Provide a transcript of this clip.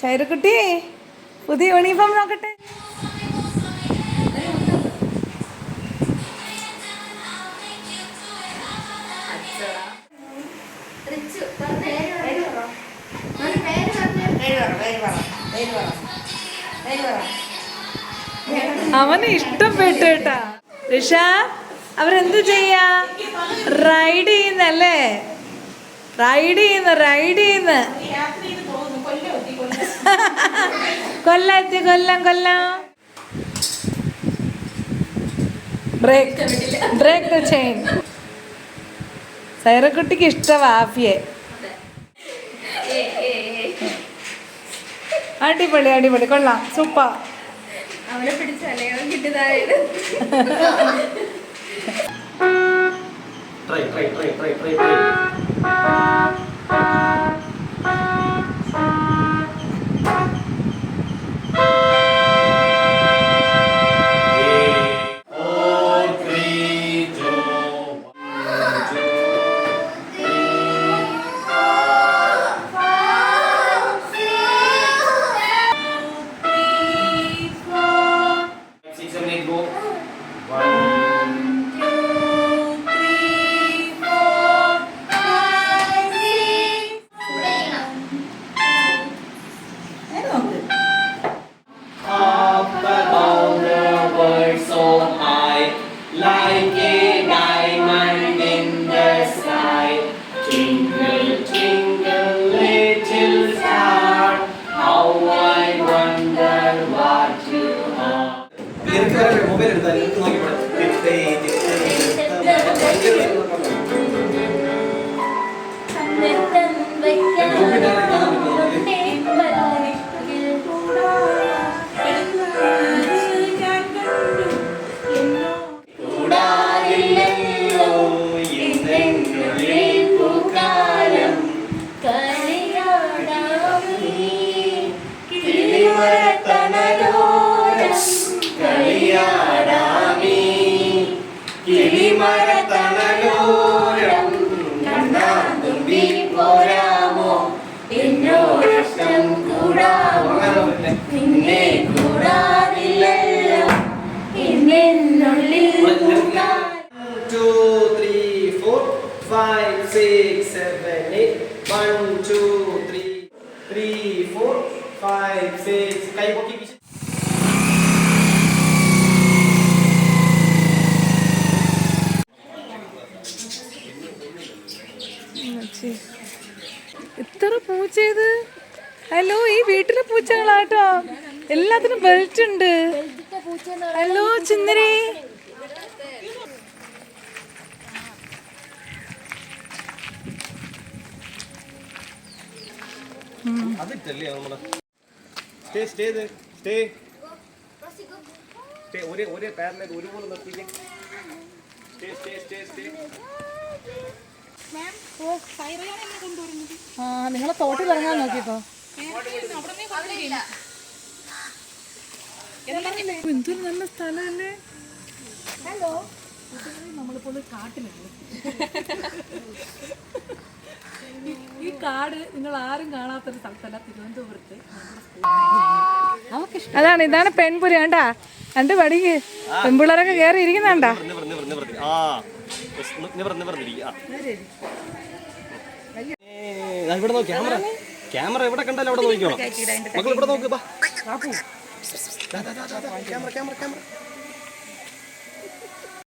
ശൈരക്കുട്ടി പുതിയ യൂണിഫോം നോക്കട്ടെ. അവന് ഇഷ്ടപ്പെട്ടു കേട്ടാ. ഋഷ അവരെന്ത് ചെയ്യാ? റൈഡ് ചെയ്യുന്നല്ലേ? റൈഡ് ചെയ്യുന്ന റൈഡ് ചെയ്യുന്ന. കൊല്ലത്തി കൊല്ലം കൊല്ലം. ബ്രേക്ക് ബ്രേക്ക് ദ ചെയിൻ സൈറക്കുട്ടിക്ക് ഇഷ്ടം ആഫിയെ അടിപൊളി അടിപൊളി. കൊള്ളാം. സൂപ്പർ. അവനെ പിടിച്ചല്ലേ അവൻ കിട്ടിയതായത്. Try try try, try, try, mobile എടുത്താൽ നോക്കി കൂടാറില്ലല്ലോ നിന്നെ എന്നെന്നുള്ളിൽ പൂക്കാലം two, three, four, five, six, seven, eight. One, two, three, three, four, five, six. കൈ പൊക്കി. ഇത്ര പൂച്ചയത് ഹലോ ഈ വീട്ടിലെ പൂച്ചകളാട്ടോ. എല്ലാത്തിനും ബെൽറ്റ് ഉണ്ട്. Hello Chinnari stay stay stay. Stay ഒരേ ഒരേ പാരലേത് ഒരുപോലെ നിർത്തിക്കേ. Stay stay stay stay. ആ നിങ്ങളെ തോട്ടിൽ ഇറങ്ങാൻ നോക്കിക്കോ എന്തൊരു നല്ല സ്ഥലമല്ലേ ഹലോ നമ്മളിപ്പോൾ കാട്ടിലാണ് ഈ കാട് നിങ്ങൾ ആരും കാണാത്തൊരു സ്ഥലത്തല്ല തിരുവനന്തപുരത്ത് അതാണ് ഇതാണ് പെൺപുരി കണ്ടാ രണ്ട് പടിക്ക് പെൺപിള്ളേരൊക്കെ കയറി ഇരിക്കുന്നുണ്ടാ ഇവിടെ ക്യാമറ എവിടെ കണ്ടാലും അവിടെ നോക്കിക്കോളാം. മക്കൾ ഇവിടെ നോക്ക് ബാ. Camera camera camera.